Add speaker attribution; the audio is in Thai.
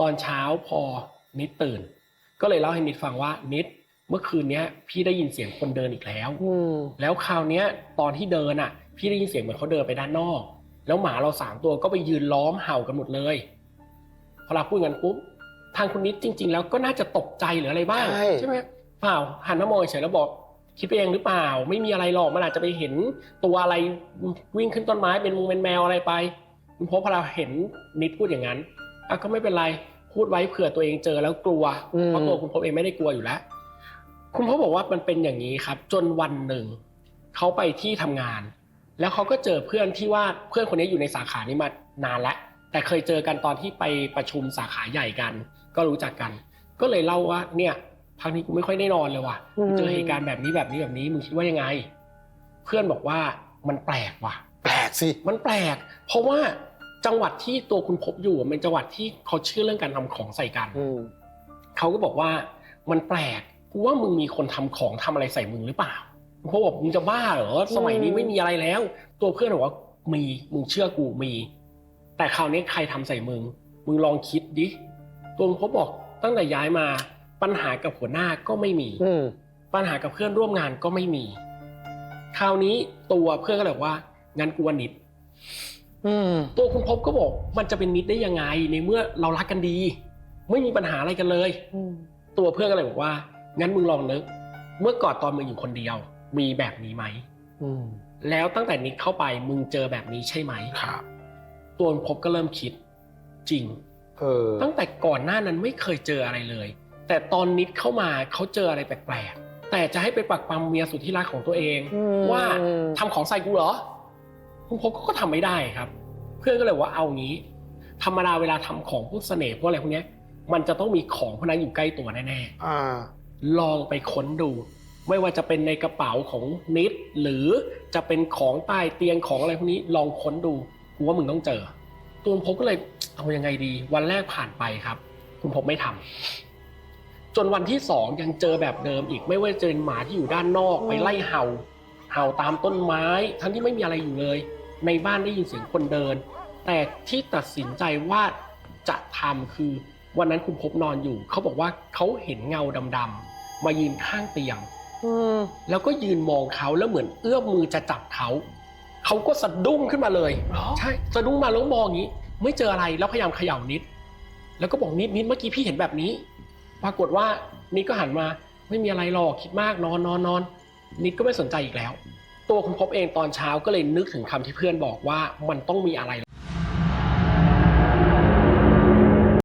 Speaker 1: ตอนเช้าพอนิดตื่น ก็เลยเล่าให้นิดฟังว่านิดเมื่อคืนเนี้ยพี่ได้ยินเสียงคนเดินอีกแล้ว
Speaker 2: อืม
Speaker 1: แล้วคราวเนี้ยตอนที่เดินอะ พี่ได้ยินเสียงเหมือนเขาเดินไปด้านนอก แล้วหมาเราสามตัวก็ไปยืนล้อมเห่ากันหมดเลยพอเราพูดกันปุ๊บทางคุณนิดจริง ๆ แล้วก็น่าจะตกใจหรืออะไรบ้าง
Speaker 2: ใช่
Speaker 1: ไหมเปล่าหันมามองเฉยๆแล้วบอกคิดไปเองหรือเปล่า ไม่มีอะไรหรอกมันอาจจะไปเห็นตัวอะไรวิ่งขึ้นต้นไม้เป็นมุงเป็นแมวอะไรไปคุณพบพอเราเห็นนิดพูดอย่างนั้น อะก็ไม่เป็นไรพูดไว้เผื่อตัวเองเจอแล้วกลัว
Speaker 2: อืม
Speaker 1: เพราะตัวคุณพบเองไม่ได้กลัวอยู่แล้ว คุณพ่อบอกว่ามันเป็นอย่างนี้ครับ จนวันหนึ่งเขาไปที่ทำงาน แล้วเขาก็เจอเพื่อนที่ว่าเพื่อนคนนี้อยู่ในสาขานี้มานานแล้วแต่เคยเจอกันตอนที่ไปประชุมสาขาใหญ่กัน ก็รู้จักกัน ก็เลยเล่าว่า เนี่ยพักนี้กูไม่ค่อยได้นอนเลยว่ะ
Speaker 2: อืม
Speaker 1: เจอเหตุการณ์แบบนี้แบบนี้แบบนี้มึงคิดว่ายังไง เพื่อนบอกว่ามันแปลกว่ะ
Speaker 2: แปลกสิ
Speaker 1: มันแปลก เพราะว่า จังหวัดที่ตัวคุณพบอยู่เป็นจังหวัดที่เขาเชื่อเรื่องการทำของใส่กัน
Speaker 2: อืม
Speaker 1: เขาก็บอกว่ามันแปลกกูว่ามึงมีคนทำของทำอะไรใส่มึงหรือเปล่าเพราะบอกมึงจะบ้าเหรอสมัยนี้ไม่มีอะไรแล้ว ตัวเพื่อนบอกว่ามีมึงเชื่อกูมี แต่คราวนี้ใครทำใส่มึง มึงลองคิดดิตัวเขาบอกตั้งแต่ย้ายมาปัญหากับหัวหน้าก็ไม่มี
Speaker 2: อืม
Speaker 1: ปัญหากับเพื่อนร่วมงานก็ไม่มี คราวนี้ตัวเพื่อนก็เลยบอกว่างั้นกูว่านิด
Speaker 2: อืม
Speaker 1: ตัวคุณพบก็บอกมันจะเป็นมิตรได้ยังไงในเมื่อเรารักกันดี ไม่มีปัญหาอะไรกันเลย
Speaker 2: อืม
Speaker 1: ตัวเพื่อนก็เลยบอกว่า งั้นมึงลองนึก เมื่อก่อนตอนมึงอยู่คนเดียว มีแบบนี้ไหม
Speaker 2: อืม
Speaker 1: แล้วตั้งแต่นิดเข้าไปมึงเจอแบบนี้ใช่ไหม
Speaker 2: ครับ
Speaker 1: ตัวคุณพบก็เริ่มคิด จริง
Speaker 2: เออ
Speaker 1: ตั้งแต่ก่อนหน้านั้นไม่เคยเจออะไรเลย แต่ตอนนิดเข้ามาเขาเจออะไรแปลกๆแต่จะให้ไปปักปั๊มเมียสุดที่รักของตัวเอง
Speaker 2: อืม
Speaker 1: ว่าทำของใส่กูเหรอ คุณพบก็ทำไม่ได้ครับ เพื่อนก็เลยว่าเอางี้ ธรรมดาเวลาทำของพวกเสน่ห์พวกอะไรพวกเนี้ยมันจะต้องมีของพวกนั้นอยู่ใกล้ตัวแน่
Speaker 2: อ่า
Speaker 1: ๆลองไปค้นดู ไม่ว่าจะเป็นในกระเป๋าของนิด หรือจะเป็นของใต้เตียงของอะไรพวกนี้ลองค้นดูกูว่ามึงต้องเจอ ตัวคุณพบก็เลยเอายังไงดี วันแรกผ่านไปครับ คุณพบไม่ทำจนวันที่สองยังเจอแบบเดิมอีกไม่ว่าจะเป็นหมาที่อยู่ด้านนอก
Speaker 2: อืม
Speaker 1: ไปไล่เห่า เห่าตามต้นไม้ ทั้งที่ไม่มีอะไรอยู่เลย ในบ้านได้ยินเสียงคนเดิน แต่ที่ตัดสินใจว่าจะทำคือวันนั้นคุณพบนอนอยู่ เขาบอกว่าเขาเห็นเงาดำๆมายืนข้างเตียง
Speaker 2: อืม
Speaker 1: แล้วก็ยืนมองเขาแล้วเหมือนเอื้อมมือจะจับเขา เขาก็สะดุ้งขึ้นมาเลย
Speaker 2: เหรอ
Speaker 1: ใช่สะดุ้งมาแล้วมองอย่างนี้ ไม่เจออะไรแล้วพยายามเขย่านิด แล้วก็บอกนิดนิดเมื่อกี้พี่เห็นแบบนี้ ปรากฏว่านิดก็หันมา ไม่มีอะไรหรอกคิดมากนอนนอนนอนนิดก็ไม่สนใจอีกแล้ว ตัวคุณพบเองตอนเช้าก็เลยนึกถึงคำที่เพื่อนบอกว่ามันต้องมีอะไร